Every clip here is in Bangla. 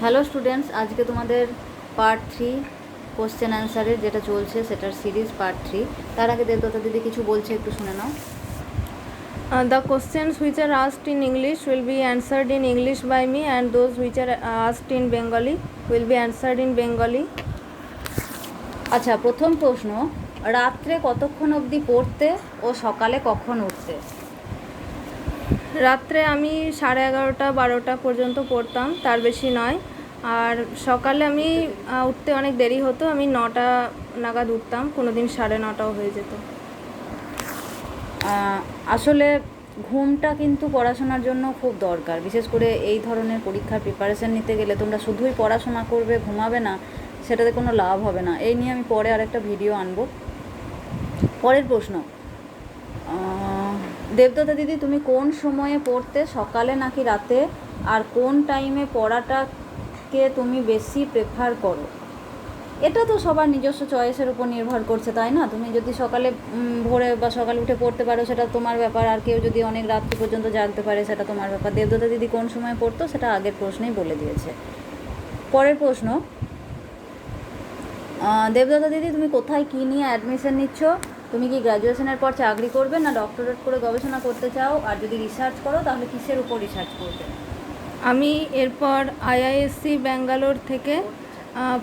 হ্যালো স্টুডেন্টস আজকে তোমাদের পার্ট থ্রি কোশ্চেন অ্যান্সারের যেটা চলছে সেটার সিরিজ পার্ট থ্রি তার আগে দেবদত্তা দিদি কিছু বলছে একটু শুনে নাও Uh, the questions which are asked in English will be answered in English by me, and those which are asked in Bengali will be answered in Bengali. আচ্ছা প্রথম প্রশ্ন রাত্রে কতক্ষণ অবধি পড়তে ও সকালে কখন উঠতে রাত্রে আমি সাড়ে এগারোটা, বারোটা পর্যন্ত পড়তাম, তার বেশি নয়। আর সকালে আমি উঠতে অনেক দেরি হতো, আমি নটা নাগাদ উঠতাম কোনো দিন সাড়ে নটাও হয়ে যেত। আসলে ঘুমটা কিন্তু পড়াশোনার জন্য খুব দরকার। বিশেষ করে এই ধরনের পরীক্ষার প্রিপারেশান নিতে গেলে তোমরা শুধুই পড়াশোনা করবে, ঘুমাবে না, সেটাতে কোনো লাভ হবে না। এই নিয়ে আমি পরে আরেকটা ভিডিও আনব। পরের প্রশ্ন আহ, দেবদত্তা দিদি তুমি কোন সময়ে পড়তে? সকালে নাকি রাতে? আর কোন টাইমে পড়াটাকে তুমি বেশি প্রেফার করো? এটা তো সবার নিজস্ব চয়েসের উপর নির্ভর করছে তাই না? তুমি যদি সকালে ভোরে বা সকালে উঠে পড়তে পারো সেটা তোমার ব্যাপার। আর কেউ যদি অনেক রাত্রি পর্যন্ত জাগতে পারে সেটা তোমার ব্যাপার। দেবদত্তা দিদি কোন সময় পড়তো? সেটা আগের প্রশ্নেই বলে দিয়েছে। পরের প্রশ্ন আহ, দেবদত্তা দিদি তুমি কোথায় কী নিয়ে অ্যাডমিশন নিচ্ছ? তুমি কি গ্র্যাজুয়েশনের পর চাকরি করবে না ডক্টরেট করে গবেষণা করতে চাও? আর যদি রিসার্চ করো, তাহলে কিসের উপর রিসার্চ করবে? আমি এরপর আইআইএসসি ব্যাঙ্গালোর থেকে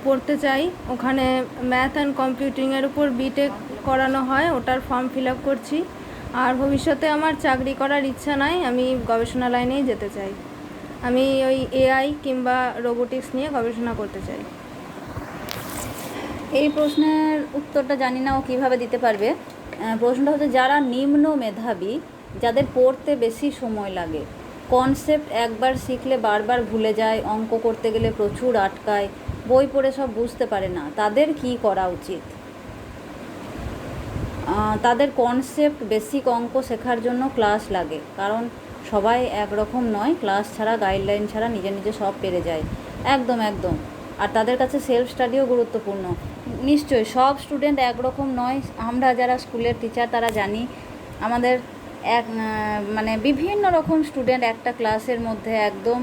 পড়তে চাই। ওখানে ম্যাথ অ্যান্ড কম্পিউটিংয়ের উপর বিটেক করানো হয়, ওটার ফর্ম ফিল আপ করছি। আর ভবিষ্যতে আমার চাকরি করার ইচ্ছা নাই, আমি গবেষণা লাইনেই যেতে চাই। আমি ওই এআই কিংবা রোবোটিক্স নিয়ে গবেষণা করতে চাই। এই প্রশ্নের উত্তরটা জানি না ও কীভাবে দিতে পারবে। প্রশ্নটা হচ্ছে, যারা নিম্ন মেধাবী, যাদের পড়তে বেশি সময় লাগে কনসেপ্ট একবার শিখলে বারবার ভুলে যায়, অঙ্ক করতে গেলে প্রচুর আটকায়, বই পড়ে সব বুঝতে পারে না, তাদের কি করা উচিত? তাদের কনসেপ্ট বেসিক অঙ্ক শেখার জন্য ক্লাস লাগে, কারণ সবাই একরকম নয় ক্লাস ছাড়া গাইডলাইন ছাড়া নিজে নিজে সব পেরে যায়। একদম একদম। আর তাদের কাছে সেলফ স্টাডিও গুরুত্বপূর্ণ। নিশ্চয়ই, সব স্টুডেন্ট একরকম নয়। আমরা যারা স্কুলের টিচার তারা জানি আমাদের এক মানে বিভিন্ন রকম স্টুডেন্ট একটা ক্লাসের মধ্যে একদম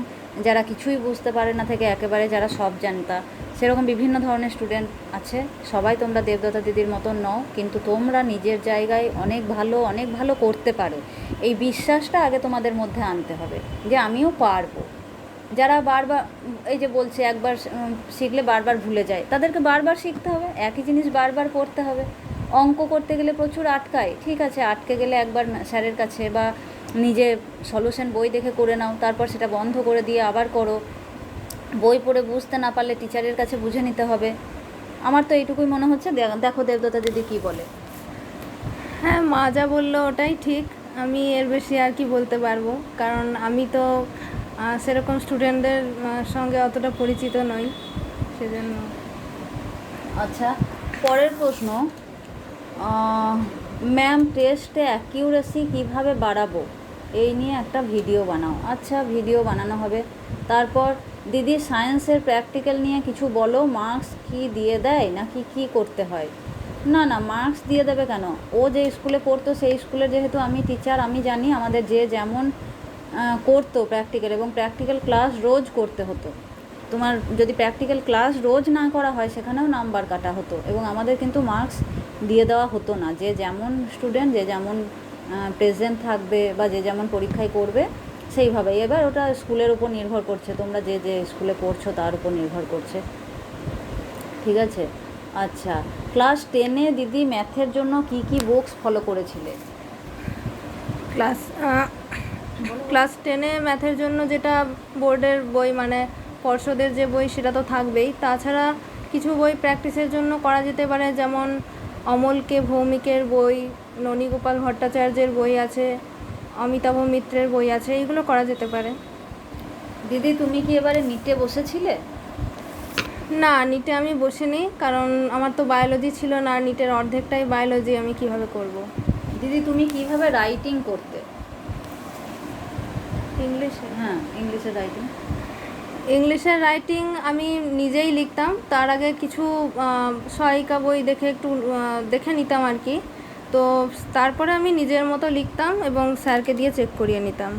যারা কিছুই বুঝতে পারে না থেকে একেবারে যারা সব জানতা। সেরকম বিভিন্ন ধরনের স্টুডেন্ট আছে। সবাই তোমরা দেবদত্তা দিদির মতন নও, কিন্তু তোমরা নিজের জায়গায় অনেক ভালো অনেক ভালো করতে পারো। এই বিশ্বাসটা আগে তোমাদের মধ্যে আনতে হবে যে আমিও পারব। যারা বারবার, এই যে বলছে একবার শিখলে বারবার ভুলে যায়, তাদেরকে বারবার শিখতে হবে, একই জিনিস বারবার করতে হবে। অঙ্ক করতে গেলে প্রচুর আটকায়, ঠিক আছে, আটকে গেলে একবার স্যারের কাছে বা নিজে সলিউশন বই দেখে করে নাও, তারপর সেটা বন্ধ করে দিয়ে আবার করো। বই পড়ে বুঝতে না পারলে টিচারের কাছে বুঝে নিতে হবে। আমার তো এইটুকুই মনে হচ্ছে দেখো দেবদত্তা দিদি কী বলে। হ্যাঁ মা যা বলল ওটাই ঠিক, আমি এর বেশি আর কি বলতে পারব, কারণ আমি তো সেরকম স্টুডেন্টদের সঙ্গে অতটা পরিচিত নই, সেজন্য। আচ্ছা পরের প্রশ্ন ম্যাম টেস্টে অ্যাকিউরেসি কীভাবে বাড়াবো? এই নিয়ে একটা ভিডিও বানাও। আচ্ছা ভিডিও বানানো হবে। তারপর, দিদি সায়েন্সের প্র্যাকটিক্যাল নিয়ে কিছু বলো। মার্কস কি দিয়ে দেয়, নাকি কি করতে হয়? না না মার্কস দিয়ে দেবে কেন? ও যে স্কুলে পড়তো, সেই স্কুলে যেহেতু আমি টিচার আমি জানি, আমাদের যে যেমন করতো প্র্যাকটিক্যাল এবং প্র্যাকটিক্যাল ক্লাস রোজ করতে হতো। তোমার যদি প্র্যাকটিক্যাল ক্লাস রোজ না করা হয়, সেখানেও নাম্বার কাটা হতো এবং আমাদের কিন্তু মার্কস দিয়ে দেওয়া হতো না। যে যেমন স্টুডেন্ট যে যেমন প্রেজেন্ট থাকবে বা যে যেমন পরীক্ষায় করবে, সেইভাবে। এবার ওটা স্কুলের উপর নির্ভর করছে। তোমরা যে যে স্কুলে পড়ছো, তার উপর নির্ভর করছে। ঠিক আছে? আচ্ছা ক্লাস টেনে দিদি ম্যাথের জন্য কি কি বুকস ফলো করেছিলে? ক্লাস ক্লাস টেনে ম্যাথের জন্য যেটা বোর্ডের বই মানে পর্ষদের যে বই সেটা তো থাকবেই। তাছাড়া কিছু বই প্র্যাকটিসের জন্য করা যেতে পারে যেমন অমলকে ভৌমিকের বই ননীগোপাল ভট্টাচার্যের বই আছে অমিতাভ মিত্রের বই আছে এইগুলো করা যেতে পারে। দিদি তুমি কি এবারে নিটে বসেছিলে? না নিটে আমি বসিনি কারণ আমার তো বায়োলজি ছিল না নিটের অর্ধেকটাই বায়োলজি আমি কীভাবে করব? দিদি তুমি কীভাবে রাইটিং করতে? ইংলিশে? হ্যাঁ ইংলিশে রাইটিং ইংলিশের রাইটিং আমি নিজেই লিখতাম। তার আগে কিছু সহায়িকা বই দেখে একটু দেখে নিতাম আর কি। তো তারপরে আমি নিজের মতো লিখতাম এবং স্যারকে দিয়ে চেক করিয়ে নিতাম।